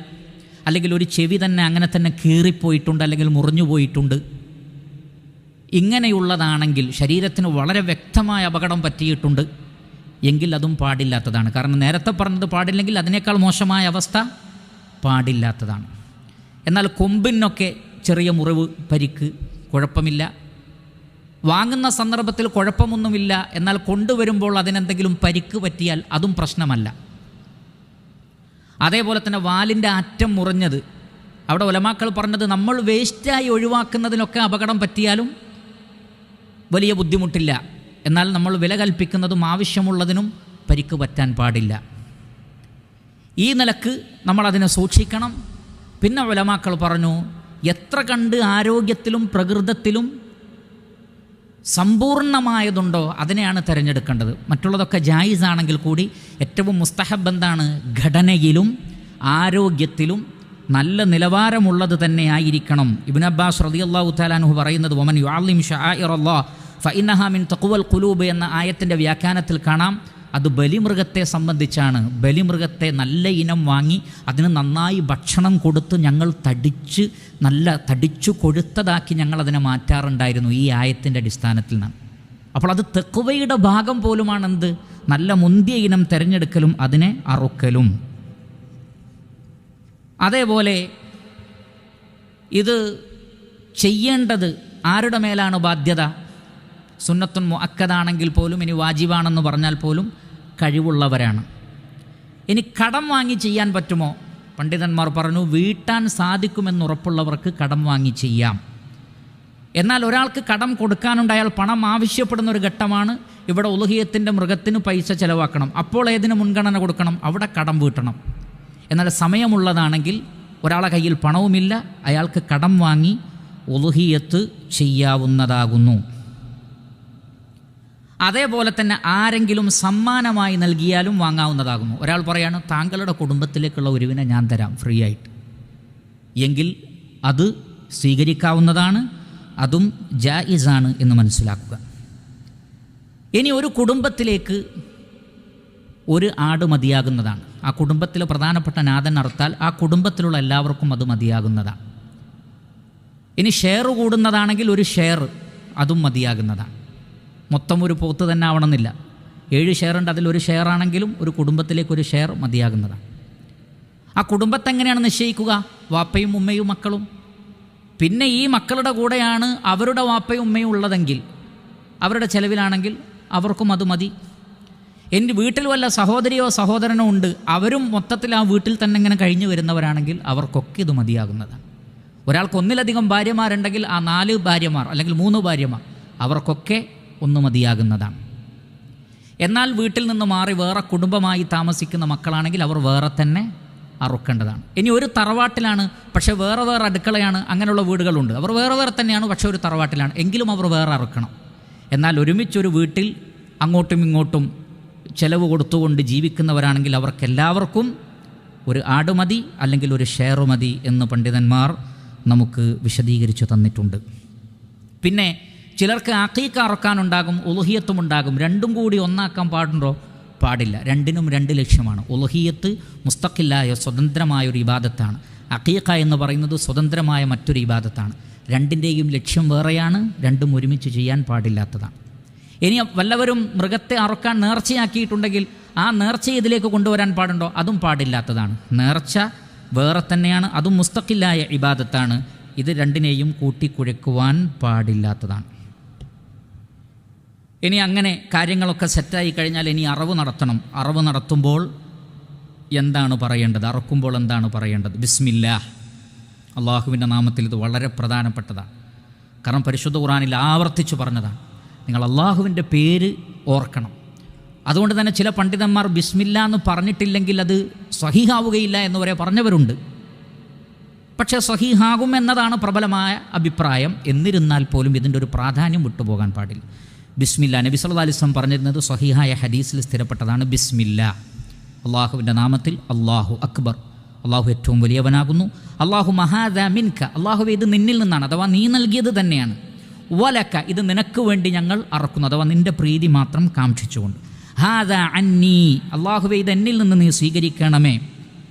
അല്ലെങ്കിൽ ഒരു ചെവി തന്നെ അങ്ങനെ തന്നെ കീറിപ്പോയിട്ടുണ്ട് അല്ലെങ്കിൽ മുറിഞ്ഞു പോയിട്ടുണ്ട്. ഇങ്ങനെയുള്ളതാണെങ്കിൽ ശരീരത്തിന് വളരെ വ്യക്തമായ അപകടം പറ്റിയിട്ടുണ്ട്. എങ്കിൽ അതും പാടില്ലാത്തതാണ്. കാരണം നേരത്തെ പറഞ്ഞത് പാടില്ലെങ്കിൽ അതിനേക്കാൾ മോശമായ അവസ്ഥ പാടില്ലാത്തതാണ്. എന്നാൽ കൊമ്പിനൊക്കെ ചെറിയ മുറിവ് പരിക്ക് കുഴപ്പമില്ല. വാങ്ങുന്ന സന്ദർഭത്തിൽ കുഴപ്പമൊന്നുമില്ല. എന്നാൽ കൊണ്ടുവരുമ്പോൾ അതിനെന്തെങ്കിലും പരിക്ക് പറ്റിയാൽ അതും പ്രശ്നമല്ല. അതേപോലെ തന്നെ വാലിന്റെ അറ്റം മുറിഞ്ഞത്. അവിടെ ഒലമാക്കൾ പറഞ്ഞത് നമ്മൾ വേസ്റ്റായി ഒഴിവാക്കുന്നതിനൊക്കെ അപകടം പറ്റിയാലും വലിയ ബുദ്ധിമുട്ടില്ല. എന്നാൽ നമ്മൾ വില കൽപ്പിക്കുന്നതും ആവശ്യമുള്ളതിനും പരിക്ക് പറ്റാൻ പാടില്ല. ഈ നിലയ്ക്ക് നമ്മളതിനെ സൂക്ഷിക്കണം. പിന്നെ ഒലമാക്കൾ പറഞ്ഞു എത്ര കണ്ട് ആരോഗ്യത്തിലും പ്രകൃതത്തിലും സമ്പൂർണമായതുണ്ടോ അതിനെയാണ് തിരഞ്ഞെടുക്കേണ്ടത്. മറ്റുള്ളതൊക്കെ ജായിസ് ആണെങ്കിൽ കൂടി ഏറ്റവും മുസ്തഹബ് എന്താണ്? ഘടനയിലും ആരോഗ്യത്തിലും നല്ല നിലവാരമുള്ളത് തന്നെ ആയിരിക്കണം. ഇബിൻ അബ്ബാസ് റതി അള്ളാഹു താലാനുഹു പറയുന്നത് ഒമൻ യുഅല്ലിം ഷാഇറല്ലാ ഫഇന്നഹ മിൻ തക്കുവൽ ഖുലൂബ് എന്ന ആയത്തിന്റെ വ്യാഖ്യാനത്തിൽ കാണാം. അത് ബലിമൃഗത്തെ സംബന്ധിച്ചാണ്. ബലിമൃഗത്തെ നല്ല ഇനം വാങ്ങി അതിന് നന്നായി ഭക്ഷണം കൊടുത്ത് ഞങ്ങൾ തടിച്ച് നല്ല തടിച്ചു കൊഴുത്തതാക്കി ഞങ്ങൾ അതിനെ മാറ്റാറുണ്ടായിരുന്നു ഈ ആയത്തിന്റെ അടിസ്ഥാനത്തിൽ നിന്നാണ് അപ്പോൾ അത് തെക്കുവയുടെ ഭാഗം പോലുമാണെന്ത്? നല്ല മുന്തിയ ഇനം തിരഞ്ഞെടുക്കലും അതിനെ അറുക്കലും. അതേപോലെ ഇത് ചെയ്യേണ്ടത് ആരുടെ മേലാണ് ബാധ്യത? സുന്നത്തുൻ മുഅക്കദാണെങ്കിൽ പോലും ഇനി വാജിബാണെന്ന് പറഞ്ഞാൽ പോലും കഴിവുള്ളവരാണ്. ഇനി കടം വാങ്ങി ചെയ്യാൻ പറ്റുമോ? പണ്ഡിതന്മാർ പറഞ്ഞു വീട്ടാൻ സാധിക്കുമെന്നുറപ്പുള്ളവർക്ക് കടം വാങ്ങി ചെയ്യാം. എന്നാൽ ഒരാൾക്ക് കടം കൊടുക്കാനുണ്ടായാൽ പണം ആവശ്യപ്പെടുന്ന ഒരു ഘട്ടമാണ്. ഇവിടെ ഉലഹിയത്തിന്റെ മൃഗത്തിന് പൈസ ചിലവാക്കണം. അപ്പോൾ ഏതിന് മുൻഗണന കൊടുക്കണം? അവിടെ കടം വീട്ടണം. എന്നാൽ സമയമുള്ളതാണെങ്കിൽ ഒരാളെ കയ്യിൽ പണവുമില്ല അയാൾക്ക് കടം വാങ്ങി ഒലുഹിയത്ത് ചെയ്യാവുന്നതാകുന്നു. അതേപോലെ തന്നെ ആരെങ്കിലും സമ്മാനമായി നൽകിയാലും വാങ്ങാവുന്നതാകുന്നു ഒരാൾ പറയാണ് താങ്കളുടെ കുടുംബത്തിലേക്കുള്ള ഒരുവിനെ ഞാൻ തരാം ഫ്രീ ആയിട്ട്. എങ്കിൽ അത് സ്വീകരിക്കാവുന്നതാണ് അതും ജായിസാണ് എന്ന് മനസ്സിലാക്കുക. ഇനി ഒരു കുടുംബത്തിലേക്ക് ഒരു ആട് മതിയാകുന്നതാണ്. ആ കുടുംബത്തിലെ പ്രധാനപ്പെട്ട നാഥൻ അറുത്താൽ ആ കുടുംബത്തിലുള്ള എല്ലാവർക്കും അത് മതിയാകുന്നതാണ്. ഇനി ഷെയർ കൂടുന്നതാണെങ്കിൽ ഒരു ഷെയർ അതും മതിയാകുന്നതാണ്. മൊത്തം ഒരു പോത്ത് തന്നെ ആവണമെന്നില്ല. ഏഴ് ഷെയർ ഉണ്ട്. അതിലൊരു ഷെയർ ആണെങ്കിലും ഒരു കുടുംബത്തിലേക്ക് ഒരു ഷെയർ മതിയാകുന്നതാണ്. ആ കുടുംബത്തെ എങ്ങനെയാണ് നിശ്ചയിക്കുക? വാപ്പയും ഉമ്മയും മക്കളും. പിന്നെ ഈ മക്കളുടെ കൂടെയാണ് അവരുടെ വാപ്പയും ഉമ്മയും ഉള്ളതെങ്കിൽ അവരുടെ ചെലവിലാണെങ്കിൽ അവർക്കും അത് മതി. എന്റെ വീട്ടിൽ വല്ല സഹോദരിയോ സഹോദരനോ ഉണ്ട്. അവരും മൊത്തത്തിൽ ആ വീട്ടിൽ തന്നെ ഇങ്ങനെ കഴിഞ്ഞു വരുന്നവരാണെങ്കിൽ അവർക്കൊക്കെ ഇത് മതിയാകുന്നതാണ്. ഒരാൾക്ക് ഒന്നിലധികം ഭാര്യമാരുണ്ടെങ്കിൽ ആ നാല് ഭാര്യമാർ അല്ലെങ്കിൽ മൂന്ന് ഭാര്യമാർ അവർക്കൊക്കെ ഒന്ന് മതിയാകുന്നതാണ്. എന്നാൽ വീട്ടിൽ നിന്ന് മാറി വേറെ കുടുംബമായി താമസിക്കുന്ന മക്കളാണെങ്കിൽ അവർ വേറെ തന്നെ അറുക്കേണ്ടതാണ്. ഇനി ഒരു തറവാട്ടിലാണ് പക്ഷേ വേറെ വേറെ അടുക്കളയാണ് അങ്ങനെയുള്ള വീടുകളുണ്ട്. അവർ വേറെ വേറെ തന്നെയാണ് പക്ഷേ ഒരു തറവാട്ടിലാണ്. എങ്കിലും അവർ വേറെ അറുക്കണം. എന്നാൽ ഒരുമിച്ചൊരു വീട്ടിൽ അങ്ങോട്ടും ഇങ്ങോട്ടും ചിലവ് കൊടുത്തുകൊണ്ട് ജീവിക്കുന്നവരാണെങ്കിൽ അവർക്കെല്ലാവർക്കും ഒരു ആട് മതി അല്ലെങ്കിൽ ഒരു ഷെയർ മതി എന്ന് പണ്ഡിതന്മാർ നമുക്ക് വിശദീകരിച്ചു തന്നിട്ടുണ്ട്. പിന്നെ ചിലർക്ക് അക്കീക്ക അറക്കാനുണ്ടാകും ഉലഹിയത്തും ഉണ്ടാകും. രണ്ടും കൂടി ഒന്നാക്കാൻ പാടുണ്ടോ? പാടില്ല. രണ്ടിനും രണ്ട് ലക്ഷ്യമാണ്. ഉലഹിയത്ത് മുസ്തഖില്ലായ സ്വതന്ത്രമായ ഒരു ഇബാദത്താണ്. അക്കീക്ക എന്ന് പറയുന്നത് സ്വതന്ത്രമായ മറ്റൊരു ഇബാദത്താണ്. രണ്ടിന്റെയും ലക്ഷ്യം വേറെയാണ് രണ്ടും ഒരുമിച്ച് ചെയ്യാൻ പാടില്ലാത്തതാണ്. ഇനി വല്ലവരും മൃഗത്തെ അറുക്കാൻ നേർച്ചയാക്കിയിട്ടുണ്ടെങ്കിൽ ആ നേർച്ച ഇതിലേക്ക് കൊണ്ടുവരാൻ പാടുണ്ടോ? അതും പാടില്ലാത്തതാണ്. നേർച്ച വേറെ തന്നെയാണ് അതും മുസ്തഖില്ലായ ഇബാദത്താണ്. ഇത് രണ്ടിനെയും കൂട്ടിക്കുഴക്കുവാൻ പാടില്ലാത്തതാണ്. ഇനി അങ്ങനെ കാര്യങ്ങളൊക്കെ സെറ്റായി കഴിഞ്ഞാൽ ഇനി അറവ് നടത്തണം. അറവ് നടത്തുമ്പോൾ എന്താണ് പറയേണ്ടത്? അറക്കുമ്പോൾ എന്താണ് പറയേണ്ടത്? ബിസ്മില്ലാ. അള്ളാഹുവിന്റെ നാമത്തിൽ ഇത് വളരെ പ്രധാനപ്പെട്ടതാണ്. കാരണം പരിശുദ്ധ ഖുറാനിൽ ആവർത്തിച്ച് പറഞ്ഞതാണ്. നിങ്ങൾ അള്ളാഹുവിന്റെ പേര് ഓർക്കണം. അതുകൊണ്ട് തന്നെ ചില പണ്ഡിതന്മാർ ബിസ്മില്ല എന്ന് പറഞ്ഞിട്ടില്ലെങ്കിൽ അത് സഹിഹാവുകയില്ല എന്ന് വരെ പറഞ്ഞവരുണ്ട്. പക്ഷേ സഹിഹാകും എന്നതാണ് പ്രബലമായ അഭിപ്രായം. എന്നിരുന്നാൽ പോലും ഇതിന്റെ ഒരു പ്രാധാന്യം വിട്ടുപോകാൻ പാടില്ല. ബിസ്മില്ല. നബി സല്ലു അലൈഹി വസല്ലം പറഞ്ഞിരുന്നത് സഹിഹായ ഹദീസിൽ സ്ഥിരപ്പെട്ടതാണ് ബിസ്മില്ല. അള്ളാഹുവിന്റെ നാമത്തിൽ അള്ളാഹു അക്ബർ. അള്ളാഹു ഏറ്റവും വലിയവനാകുന്നു. അള്ളാഹു മഹാദ മിൻക. അള്ളാഹു ഇത് നിന്നിൽ നിന്നാണ് അഥവാ നീ നൽകിയത് തന്നെയാണ്. വലക്ക ഇത് നിനക്ക് വേണ്ടി ഞങ്ങൾ അറക്കുന്നു. അഥവാ നിന്റെ പ്രീതി മാത്രം കാക്ഷിച്ചുകൊണ്ട്. ഹാദ അന്നീ. അള്ളാഹുവെ ഇത് എന്നിൽ നിന്ന് നീ സ്വീകരിക്കണമേ.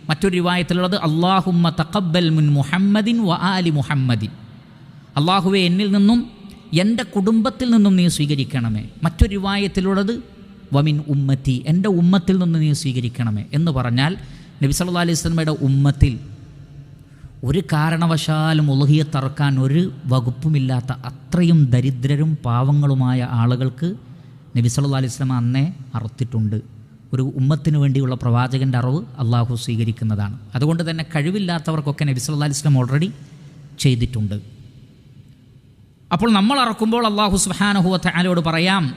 മറ്റൊരു രൂപായത്തിലുള്ളത് അള്ളാഹുമ്മ തക്കബൽ മുൻ മുഹമ്മദിൻ വ ആലി മുഹമ്മദിൻ. അള്ളാഹുവെ എന്നിൽ നിന്നും എന്റെ കുടുംബത്തിൽ നിന്നും നീ സ്വീകരിക്കണമേ. മറ്റൊരു വായത്തിലുള്ളത് വമിൻ ഉമ്മത്തി എന്റെ ഉമ്മത്തിൽ നിന്ന് നീ സ്വീകരിക്കണമേ. എന്ന് പറഞ്ഞാൽ നബി സല്ലല്ലാഹു അലൈഹി സ്വലമയുടെ ഉമ്മത്തിൽ ഒരു കാരണവശാലും ഉലഹിയെ തറക്കാൻ ഒരു വകുപ്പുമില്ലാത്ത അത്രയും ദരിദ്രരും പാവങ്ങളുമായ ആളുകൾക്ക് നബി സല്ലാ അലൈഹി വസല്ലമ അന്നേ അറുത്തിട്ടുണ്ട്. ഒരു ഉമ്മത്തിന് വേണ്ടിയുള്ള പ്രവാചകന്റെ അറിവ് അള്ളാഹു സ്വീകരിക്കുന്നതാണ്. അതുകൊണ്ട് തന്നെ കഴിവില്ലാത്തവർക്കൊക്കെ നബി സല്ലാ അലൈഹി സ്വലം ഓൾറെഡി ചെയ്തിട്ടുണ്ട്. അപ്പോൾ നമ്മൾ അറക്കുമ്പോൾ അള്ളാഹു സുബ്ഹാനഹു തആലയോട് പറയാം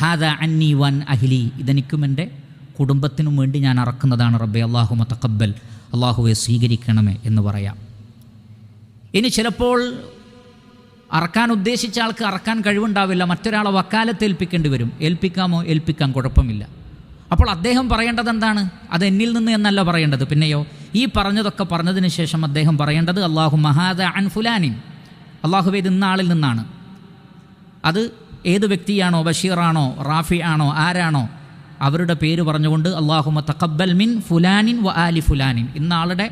ഹാദ അന്നി വൻ അഹിലി. ഇതെനിക്കും എന്റെ കുടുംബത്തിനും വേണ്ടി ഞാൻ അറക്കുന്നതാണ് റബ്ബെ. അള്ളാഹു മത്തക്കബൽ അള്ളാഹുവെ സ്വീകരിക്കണമേ എന്ന് പറയാം. ഇനി ചിലപ്പോൾ അറക്കാൻ ഉദ്ദേശിച്ച ആൾക്ക് അറക്കാൻ കഴിവുണ്ടാവില്ല. മറ്റൊരാളെ വക്കാലത്ത് ഏൽപ്പിക്കേണ്ടി വരും. ഏൽപ്പിക്കാമോ? ഏൽപ്പിക്കാം കുഴപ്പമില്ല. അപ്പോൾ അദ്ദേഹം പറയേണ്ടത് എന്താണ്? അത് എന്നിൽ നിന്ന് എന്നല്ല പറയേണ്ടത്. പിന്നെയോ ഈ പറഞ്ഞതൊക്കെ പറഞ്ഞതിന് ശേഷം അദ്ദേഹം പറയേണ്ടത് അള്ളാഹു മഹാദ അൻ ഫുലാനിൻ. അള്ളാഹുവേ ഇന്നാളിൽ നിന്നാണ്? അത് ഏത് വ്യക്തിയാണോ ബഷീറാണോ റാഫി ആണോ ആരാണോ അവരുടെ പേര് പറഞ്ഞുകൊണ്ട് അള്ളാഹുമ തക്കബൽ മിൻ ഫുലാനിൻ വ ആലി ഫുലാനിൻ. ഇന്ന ആളുടെ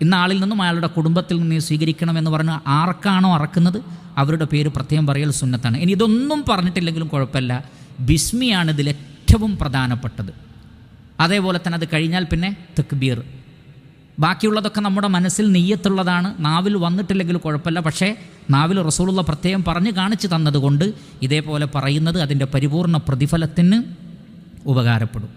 ഇന്ന ആളിൽ നിന്നും അയാളുടെ കുടുംബത്തിൽ നിന്ന് സ്വീകരിക്കണമെന്ന് പറഞ്ഞ് ആർക്കാണോ അറക്കുന്നത് അവരുടെ പേര് പ്രത്യേകം പറയൽ സുന്നത്താണ്. ഇനി ഇതൊന്നും പറഞ്ഞിട്ടില്ലെങ്കിലും കുഴപ്പമില്ല. ബിസ്മിയാണ് ഇതിൽ ഏറ്റവും പ്രധാനപ്പെട്ടത്. അതേപോലെ തന്നെ അത് കഴിഞ്ഞാൽ പിന്നെ തക്ബീർ. ബാക്കിയുള്ളതൊക്കെ നമ്മുടെ മനസ്സിൽ നെയ്യത്തുള്ളതാണ്. നാവിൽ വന്നിട്ടില്ലെങ്കിൽ കുഴപ്പമില്ല. പക്ഷേ നാവിൽ റസൂലുള്ള പ്രത്യേകം പറഞ്ഞു കാണിച്ചു തന്നതുകൊണ്ട് ഇതേപോലെ പറയുന്നത് അതിന്റെ പരിപൂർണ പ്രതിഫലത്തിന് ഉപകാരപ്പെടും.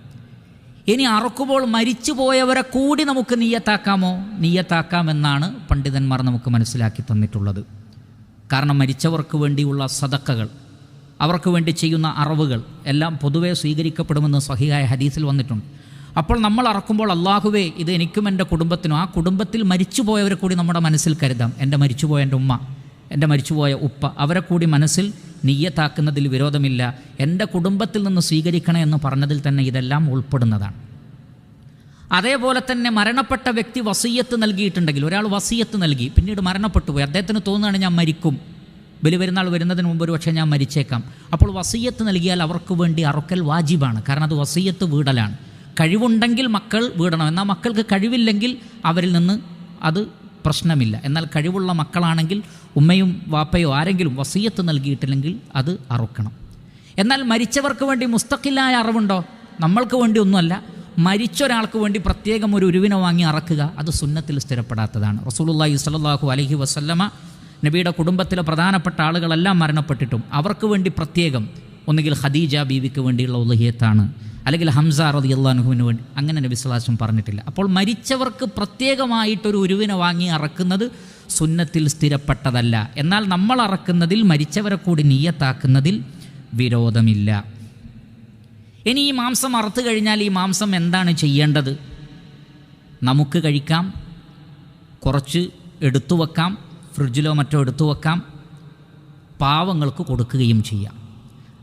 ഇനി അറക്കുമ്പോൾ മരിച്ചു പോയവരെ കൂടി നമുക്ക് നീയത്താക്കാമോ നീയത്താക്കാമെന്നാണ് പണ്ഡിതന്മാർ നമുക്ക് മനസ്സിലാക്കി തന്നിട്ടുള്ളത്. കാരണം മരിച്ചവർക്ക് വേണ്ടിയുള്ള സദക്കകൾ അവർക്ക് വേണ്ടി ചെയ്യുന്ന അറവുകൾ എല്ലാം പൊതുവെ സ്വീകരിക്കപ്പെടുമെന്ന് സഹിയായ ഹദീസിൽ വന്നിട്ടുണ്ട്. അപ്പോൾ നമ്മൾ അറക്കുമ്പോൾ അള്ളാഹുവേ ഇത് എനിക്കും എന്റെ കുടുംബത്തിനും ആ കുടുംബത്തിൽ മരിച്ചുപോയവരെ കൂടി നമ്മുടെ മനസ്സിൽ കരുതാം. എന്റെ മരിച്ചുപോയ എന്റെ ഉമ്മ എന്റെ മരിച്ചുപോയ ഉപ്പ അവരെ കൂടി മനസ്സിൽ നീയത്താക്കുന്നതിൽ വിരോധമില്ല. എന്റെ കുടുംബത്തിൽ നിന്ന് സ്വീകരിക്കണേ എന്ന് പറഞ്ഞതിൽ തന്നെ ഇതെല്ലാം ഉൾപ്പെടുന്നതാണ്. അതേപോലെ തന്നെ മരണപ്പെട്ട വ്യക്തി വസീയത്ത് നൽകിയിട്ടുണ്ടെങ്കിൽ ഒരാൾ വസീയത്ത് നൽകി പിന്നീട് മരണപ്പെട്ടു പോയി. അദ്ദേഹത്തിന് തോന്നുകയാണ് ഞാൻ മരിക്കും. ബലി വരുന്നാൾ വരുന്നതിന് മുമ്പ് ഒരു പക്ഷേ ഞാൻ മരിച്ചേക്കാം. അപ്പോൾ വസീയത്ത് നൽകിയാൽ അവർക്ക് വേണ്ടി അറുക്കൽ വാജിബാണ്. കാരണം അത് വസീയത്ത് വീടലാണ്. കഴിവുണ്ടെങ്കിൽ മക്കൾ വീടണം. എന്നാൽ മക്കൾക്ക് കഴിവില്ലെങ്കിൽ അവരിൽ നിന്ന് അത് പ്രശ്നമില്ല. എന്നാൽ കഴിവുള്ള മക്കളാണെങ്കിൽ ഉമ്മയും വാപ്പയോ ആരെങ്കിലും വസീയത്ത് നൽകിയിട്ടില്ലെങ്കിൽ അത് അറുക്കണം. എന്നാൽ മരിച്ചവർക്ക് വേണ്ടി മുസ്തഖില്ലായ അറിവുണ്ടോ? നമ്മൾക്ക് വേണ്ടി ഒന്നുമല്ല. മരിച്ച ഒരാൾക്ക് വേണ്ടി പ്രത്യേകം ഒരു ഉരുവിനെ വാങ്ങി അറക്കുക അത് സുന്നത്തിൽ സ്ഥിരപ്പെടാത്തതാണ്. റസൂലുള്ളാഹി സ്വല്ലല്ലാഹു അലഹി വസല്ലമ നബിയുടെ കുടുംബത്തിലെ പ്രധാനപ്പെട്ട ആളുകളെല്ലാം മരണപ്പെട്ടിട്ടും അവർക്ക് വേണ്ടി പ്രത്യേകം ഒന്നുകിൽ ഖദീജ ബീവിക്ക് വേണ്ടിയുള്ള ഉലഹിയത്താണ്. അല്ലെങ്കിൽ ഹംസ റതി അള്ളാഹുവിന് വേണ്ടി. അങ്ങനെ നബി സ്വലാസം പറഞ്ഞിട്ടില്ല. അപ്പോൾ മരിച്ചവർക്ക് പ്രത്യേകമായിട്ടൊരു ഉരുവിനെ വാങ്ങി അറക്കുന്നത് സുന്നത്തിൽ സ്ഥിരപ്പെട്ടതല്ല. എന്നാൽ നമ്മൾ അറക്കുന്നതിൽ മരിച്ചവരെ കൂടി നീയത്താക്കുന്നതിൽ വിരോധമില്ല. ഇനി ഈ മാംസം അറുത്തു കഴിഞ്ഞാൽ ഈ മാംസം എന്താണ് ചെയ്യേണ്ടത്? നമുക്ക് കഴിക്കാം. കുറച്ച് എടുത്തു വെക്കാം ഫ്രിഡ്ജിലോ മറ്റോ എടുത്തു വെക്കാം പാവങ്ങൾക്ക് കൊടുക്കുകയും ചെയ്യാം.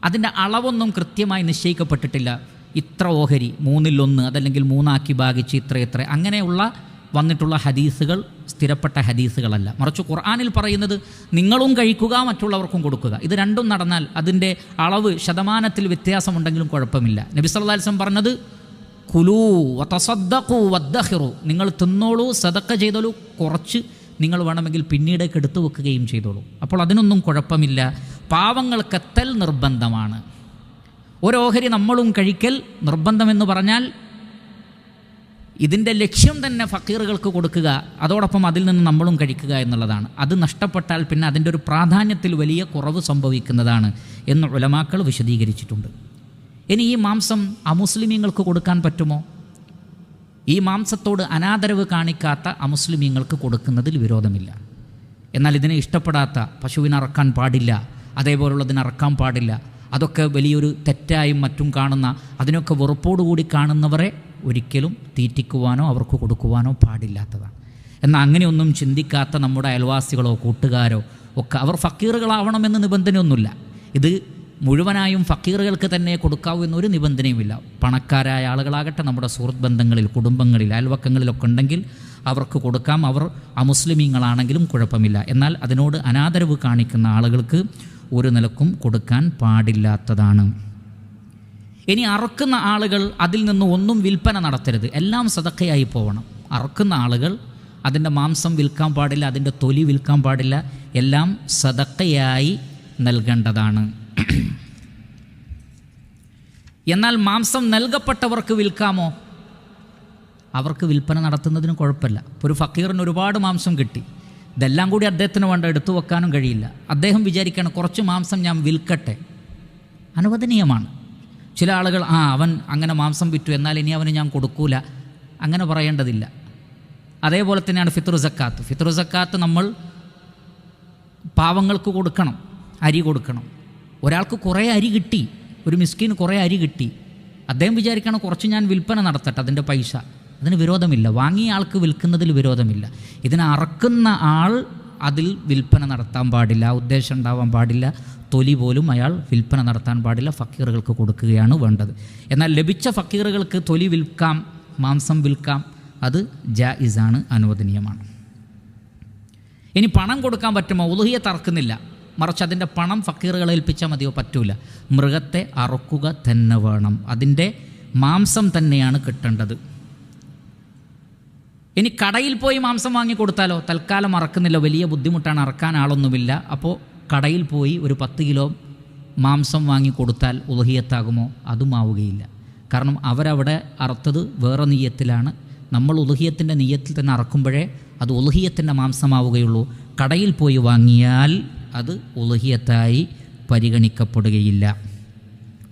അതിന്റെ അളവൊന്നും കൃത്യമായി നിശ്ചയിക്കപ്പെട്ടിട്ടില്ല. ഇത്ര ഓഹരി മൂന്നിലൊന്ന് അതല്ലെങ്കിൽ മൂന്നാക്കി ഭാഗിച്ച് ഇത്ര ഇത്ര. അങ്ങനെയുള്ള വന്നിട്ടുള്ള ഹദീസുകൾ സ്ഥിരപ്പെട്ട ഹദീസുകളല്ല. മറിച്ച് ഖുർആാനിൽ പറയുന്നത് നിങ്ങളും കഴിക്കുക മറ്റുള്ളവർക്കും കൊടുക്കുക. ഇത് രണ്ടും നടന്നാൽ അതിന്റെ അളവ് ശതമാനത്തിൽ വ്യത്യാസമുണ്ടെങ്കിലും കുഴപ്പമില്ല. നബി വസല്ലം പറഞ്ഞത് കുലൂ വതസദ്ദഖു വദ്ദഹിറു. നിങ്ങൾ തിന്നോളൂ സദക്ക ചെയ്തോളൂ കുറച്ച് നിങ്ങൾ വേണമെങ്കിൽ പിന്നീടേക്ക് എടുത്തു വെക്കുകയും ചെയ്തോളൂ. അപ്പോൾ അതിനൊന്നും കുഴപ്പമില്ല. പാവങ്ങൾക്കെത്തൽ നിർബന്ധമാണ്. ഒരോഹരി നമ്മളും കഴിക്കൽ നിർബന്ധമെന്ന് പറഞ്ഞാൽ ഇതിന്റെ ലക്ഷ്യം തന്നെ ഫക്കീറുകൾക്ക് കൊടുക്കുക അതോടൊപ്പം അതിൽ നിന്ന് നമ്മളും കഴിക്കുക എന്നുള്ളതാണ്. അത് നഷ്ടപ്പെട്ടാൽ പിന്നെ അതിന്റെ ഒരു പ്രാധാന്യത്തിൽ വലിയ കുറവ് സംഭവിക്കുന്നതാണ് എന്ന് ഉലമാക്കൾ വിശദീകരിച്ചിട്ടുണ്ട്. ഇനി ഈ മാംസം അമുസ്ലിമീങ്ങൾക്ക് കൊടുക്കാൻ പറ്റുമോ? ഈ മാംസത്തോട് അനാദരവ് കാണിക്കാത്ത അമുസ്ലിമീങ്ങൾക്ക് കൊടുക്കുന്നതിൽ വിരോധമില്ല. എന്നാൽ ഇതിനെ ഇഷ്ടപ്പെടാത്ത പശുവിനറക്കാൻ പാടില്ല അതേപോലുള്ളതിനെ അറക്കാൻ പാടില്ല. അതൊക്കെ വലിയൊരു തെറ്റായും മറ്റും കാണുന്ന അതിനൊക്കെ വെറുപ്പോടുകൂടി കാണുന്നവരെ ഒരിക്കലും തീറ്റിക്കുവാനോ അവർക്ക് കൊടുക്കുവാനോ പാടില്ലാത്തതാണ്. എന്നാൽ അങ്ങനെയൊന്നും ചിന്തിക്കാത്ത നമ്മുടെ അയൽവാസികളോ കൂട്ടുകാരോ ഒക്കെ അവർ ഫക്കീറുകളാവണമെന്ന് നിബന്ധനയൊന്നുമില്ല. ഇത് മുഴുവനായും ഫക്കീറുകൾക്ക് തന്നെ കൊടുക്കാവൂ എന്നൊരു നിബന്ധനയുമില്ല. പണക്കാരായ ആളുകളാകട്ടെ നമ്മുടെ സുഹൃത്ത് ബന്ധങ്ങളിൽ കുടുംബങ്ങളിൽ അയൽവക്കങ്ങളിലൊക്കെ ഉണ്ടെങ്കിൽ അവർക്ക് കൊടുക്കാം. അവർ അമുസ്ലിമീങ്ങളാണെങ്കിലും കുഴപ്പമില്ല. എന്നാൽ അതിനോട് അനാദരവ് കാണിക്കുന്ന ആളുകൾക്ക് ഒരു നിലക്കും കൊടുക്കാൻ പാടില്ലാത്തതാണ്. ഇനി അറക്കുന്ന ആളുകൾ അതിൽ നിന്ന് ഒന്നും വിൽപ്പന നടത്തരുത്. എല്ലാം സതക്കയായി പോകണം അറക്കുന്ന ആളുകൾ അതിന്റെ മാംസം വിൽക്കാൻ പാടില്ല അതിന്റെ തൊലി വിൽക്കാൻ പാടില്ല എല്ലാം സതക്കയായി നൽകേണ്ടതാണ്. എന്നാൽ മാംസം നൽകപ്പെട്ടവർക്ക് വിൽക്കാമോ? അവർക്ക് വിൽപ്പന നടത്തുന്നതിന് കുഴപ്പമില്ല. ഒരു ഫക്കീറിന് ഒരുപാട് മാംസം കിട്ടി. ഇതെല്ലാം കൂടി അദ്ദേഹത്തിന് വേണ്ട എടുത്തു വെക്കാനും കഴിയില്ല. അദ്ദേഹം വിചാരിക്കുകയാണ് കുറച്ച് മാംസം ഞാൻ വിൽക്കട്ടെ. അനുവദനീയമാണ്. ചില ആളുകൾ ആ അവൻ അങ്ങനെ മാംസം വിറ്റു എന്നാൽ ഇനി അവന് ഞാൻ കൊടുക്കൂല. അങ്ങനെ പറയേണ്ടതില്ല. അതേപോലെ തന്നെയാണ് ഫിത്രു സക്കാത്ത്. ഫിത്രു സക്കാത്ത് നമ്മൾ പാവങ്ങൾക്ക് കൊടുക്കണം അരി കൊടുക്കണം. ഒരാൾക്ക് കുറേ അരി കിട്ടി ഒരു മിസ്കിന് കുറേ അരി കിട്ടി. അദ്ദേഹം വിചാരിക്കണം കുറച്ച് ഞാൻ വിൽപ്പന നടത്തട്ടെ അതിന്റെ പൈസ. അതിന് വിരോധമില്ല. വാങ്ങിയ ആൾക്ക് വിൽക്കുന്നതിൽ വിരോധമില്ല. ഇതിനെ അറക്കുന്ന ആൾ അതിൽ വിൽപ്പന നടത്താൻ പാടില്ല. ഉദ്ദേശം ഉണ്ടാവാൻ പാടില്ല. തൊലി പോലും അയാൾ വിൽപ്പന നടത്താൻ പാടില്ല. ഫക്കീറുകൾക്ക് കൊടുക്കുകയാണ് വേണ്ടത്. എന്നാൽ ലഭിച്ച ഫക്കീറുകൾക്ക് തൊലി വിൽക്കാം മാംസം വിൽക്കാം അത് ജായിസാണ് അനുവദനീയമാണ്. ഇനി പണം കൊടുക്കാൻ പറ്റുമോ? ഉലുഹിയെ തറക്കുന്നില്ല. മറിച്ച് അതിന്റെ പണം ഫക്കീറുകളെ ഏൽപ്പിച്ചാൽ മതിയോ? പറ്റൂല. മൃഗത്തെ അറക്കുക തന്നെ വേണം. അതിന്റെ മാംസം തന്നെയാണ് കിട്ടേണ്ടത്. ഇനി കടയിൽ പോയി മാംസം വാങ്ങി കൊടുത്താലോ? തൽക്കാലം അറക്കുന്നില്ല. വലിയ ബുദ്ധിമുട്ടാണ്. അറക്കാൻ ആളൊന്നുമില്ല. അപ്പോൾ കടയിൽ പോയി ഒരു പത്ത് കിലോ മാംസം വാങ്ങി കൊടുത്താൽ ഉദഹിയത്താകുമോ അതും ആവുകയില്ല. കാരണം അവരവിടെ അറുത്തത് വേറെ നീയത്തിലാണ്. നമ്മൾ ഉദഹിയത്തിന്റെ നീയത്തിൽ തന്നെ അറക്കുമ്പോഴേ അത് ഉലഹിയത്തിന്റെ മാംസമാവുകയുള്ളൂ. കടയിൽ പോയി വാങ്ങിയാൽ അത് ഉലഹിയത്തായി പരിഗണിക്കപ്പെടുകയില്ല.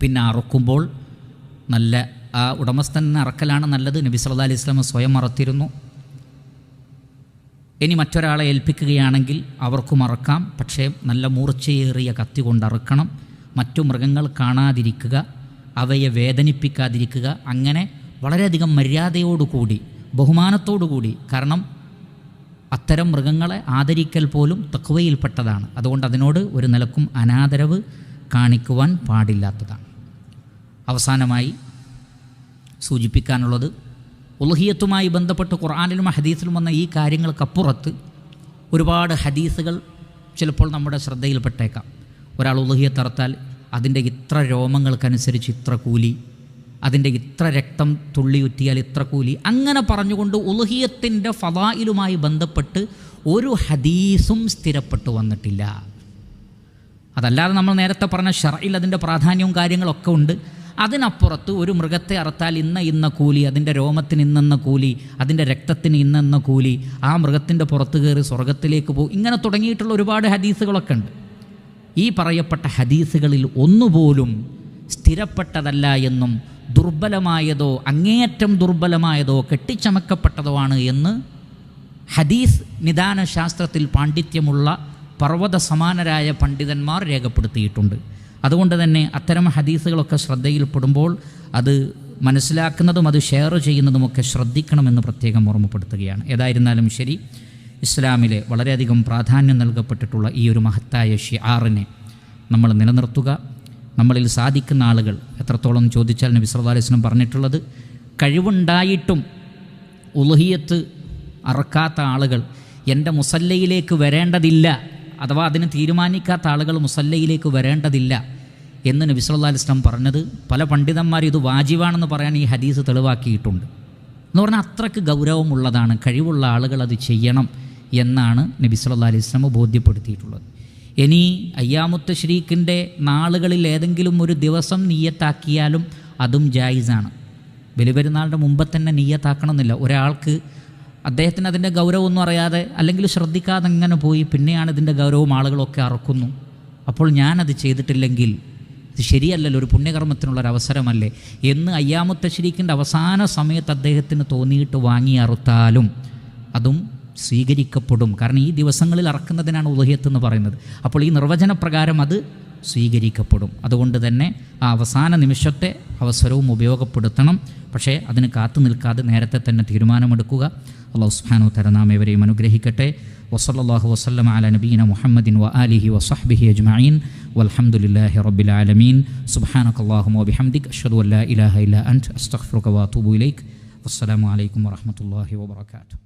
പിന്നെ അറക്കുമ്പോൾ നല്ല ആ ഉടമസ്ഥൻ അറക്കലാണ് നല്ലത്. നബി സല്ലാ അലൈഹി സ്വയം അറത്തിരുന്നു. ഇനി മറ്റൊരാളെ ഏൽപ്പിക്കുകയാണെങ്കിൽ അവർക്കും അറക്കാം പക്ഷേ നല്ല മൂർച്ചയേറിയ കത്തി കൊണ്ടറക്കണം. മറ്റു മൃഗങ്ങൾ കാണാതിരിക്കുക അവയെ വേദനിപ്പിക്കാതിരിക്കുക. അങ്ങനെ വളരെയധികം മര്യാദയോടുകൂടി ബഹുമാനത്തോടുകൂടി. കാരണം അത്തരം മൃഗങ്ങളെ ആദരിക്കൽ പോലും തക്വയിൽപ്പെട്ടതാണ്. അതുകൊണ്ട് അതിനോട് ഒരു നിലക്കും അനാദരവ് കാണിക്കുവാൻ പാടില്ലാത്തതാണ്. അവസാനമായി സൂചിപ്പിക്കാനുള്ളത് ഉലഹിയത്തുമായി ബന്ധപ്പെട്ട് ഖുർആാനിലും ഹദീസിലും വന്ന ഈ കാര്യങ്ങൾക്കപ്പുറത്ത് ഒരുപാട് ഹദീസുകൾ ചിലപ്പോൾ നമ്മുടെ ശ്രദ്ധയിൽപ്പെട്ടേക്കാം. ഒരാൾ ഉലഹിയത്തറത്താൽ അതിന്റെ ഇത്ര രോമങ്ങൾക്കനുസരിച്ച് ഇത്ര കൂലി അതിന്റെ ഇത്ര രക്തം തുള്ളിയുറ്റിയാൽ ഇത്ര കൂലി അങ്ങനെ പറഞ്ഞുകൊണ്ട് ഉലഹിയത്തിന്റെ ഫതായിലുമായി ബന്ധപ്പെട്ട് ഒരു ഹദീസും സ്ഥിരപ്പെട്ടു വന്നിട്ടില്ല. അതല്ലാതെ നമ്മൾ നേരത്തെ പറഞ്ഞ ഷറയിൽ അതിന്റെ പ്രാധാന്യവും കാര്യങ്ങളൊക്കെ ഉണ്ട്. അതിനപ്പുറത്ത് ഒരു മൃഗത്തെ അറുത്താൽ ഇന്ന ഇന്ന കൂലി അതിന്റെ രോമത്തിന് ഇന്നെന്ന കൂലി അതിന്റെ രക്തത്തിന് ഇന്നെന്ന കൂലി ആ മൃഗത്തിന്റെ പുറത്ത് കയറി സ്വർഗത്തിലേക്ക് പോകും. ഇങ്ങനെ തുടങ്ങിയിട്ടുള്ള ഒരുപാട് ഹദീസുകളൊക്കെ ഉണ്ട്. ഈ പറയപ്പെട്ട ഹദീസുകളിൽ ഒന്നുപോലും സ്ഥിരപ്പെട്ടതല്ല എന്നും ദുർബലമായതോ അങ്ങേയറ്റം ദുർബലമായതോ കെട്ടിച്ചമക്കപ്പെട്ടതോ ആണ് എന്ന് ഹദീസ് നിദാന ശാസ്ത്രത്തിൽ പാണ്ഡിത്യമുള്ള പർവത സമാനരായ പണ്ഡിതന്മാർ രേഖപ്പെടുത്തിയിട്ടുണ്ട്. അതുകൊണ്ട് തന്നെ അത്തരം ഹദീസുകളൊക്കെ ശ്രദ്ധയിൽപ്പെടുമ്പോൾ അത് മനസ്സിലാക്കുന്നതും അത് ഷെയർ ചെയ്യുന്നതുമൊക്കെ ശ്രദ്ധിക്കണമെന്ന് പ്രത്യേകം ഓർമ്മപ്പെടുത്തുകയാണ്. ഏതായിരുന്നാലും ശരി ഇസ്ലാമിലെ വളരെയധികം പ്രാധാന്യം നൽകപ്പെട്ടിട്ടുള്ള ഈ ഒരു മഹത്തായ ഷിആറിനെ നമ്മൾ നിലനിർത്തുക. നമ്മളിൽ സാധിക്കുന്ന ആളുകൾ എത്രത്തോളം ചോദിച്ചാൽ നബി പറഞ്ഞിട്ടുള്ളത് കഴിവുണ്ടായിട്ടും ഉലഹിയത്ത് അറക്കാത്ത ആളുകൾ എന്റെ മുസല്ലയിലേക്ക് വരേണ്ടതില്ല അഥവാ അതിന് തീരുമാനിക്കാത്ത ആളുകൾ മുസല്ലയിലേക്ക് വരേണ്ടതില്ല എന്ന് നബി ഇസ്ലാം പറഞ്ഞത്. പല പണ്ഡിതന്മാർ ഇത് വാജിവാണെന്ന് പറയാൻ ഈ ഹദീസ് തെളിവാക്കിയിട്ടുണ്ട്. എന്ന് പറഞ്ഞാൽ അത്രയ്ക്ക് ഗൗരവമുള്ളതാണ് കഴിവുള്ള ആളുകൾ അത് ചെയ്യണം എന്നാണ് നബി സല്ലല്ലാഹു അലൈഹി വസല്ലം ബോധ്യപ്പെടുത്തിയിട്ടുള്ളത്. ഇനി അയ്യാമുത്ത ഷരീഖിന്റെ നാളുകളിൽ ഏതെങ്കിലും ഒരു ദിവസം നീയത്താക്കിയാലും അതും ജായിസാണ്. ബലിപെരുന്നാളിന്റെ മുമ്പ് തന്നെ നീയത്താക്കണമെന്നില്ല. ഒരാൾക്ക് അദ്ദേഹത്തിന് അതിന്റെ ഗൗരവമൊന്നും അറിയാതെ അല്ലെങ്കിൽ ശ്രദ്ധിക്കാതെ ഇങ്ങനെ പോയി പിന്നെയാണ് ഇതിന്റെ ഗൗരവം ആളുകളൊക്കെ അറക്കുന്നു. അപ്പോൾ ഞാനത് ചെയ്തിട്ടില്ലെങ്കിൽ ഇത് ശരിയല്ലല്ലോ ഒരു പുണ്യകർമ്മത്തിനുള്ള ഒരു അവസരമല്ലേ എന്ന് അയ്യാമുത്ത ശരീക്കിന്റെ അവസാന സമയത്ത് അദ്ദേഹത്തിന് തോന്നിയിട്ട് വാങ്ങി അറുത്താലും അതും സ്വീകരിക്കപ്പെടും. കാരണം ഈ ദിവസങ്ങളിൽ അറക്കുന്നതിനാണ് ഉദയത്ത് എന്ന് പറയുന്നത്. അപ്പോൾ ഈ നിർവചനപ്രകാരം അത് സ്വീകരിക്കപ്പെടും. അതുകൊണ്ട് തന്നെ ആ അവസാന നിമിഷത്തെ അവസരവും ഉപയോഗപ്പെടുത്തണം. പക്ഷേ അതിന് കാത്തു നിൽക്കാതെ നേരത്തെ തന്നെ തീരുമാനമെടുക്കുക. അള്ളാഹു സുബ്ഹാനഹു തആല നാം ഏവരെയും അനുഗ്രഹിക്കട്ടെ വസല്ലല്ലാഹു വസല്ലം അല നബീന മുഹമ്മദിൻ വ ആലിഹി വസഹ്ബിഹി അജ്മഈൻ വൽഹംദുലില്ലാഹി റബ്ബിൽ ആലമീൻ സുബ്ഹാനകല്ലാഹുമ്മ വബിഹംദിക അഷ്ഹദു അൻ ലാ ഇലാഹ ഇല്ല അൻത അസ്തഗ്ഫിറുക വഅതൂബു ഇലൈക് വസ്സലാമു അലൈക്കും വറഹ്മത്തുള്ളാഹി വബറകാതുഹു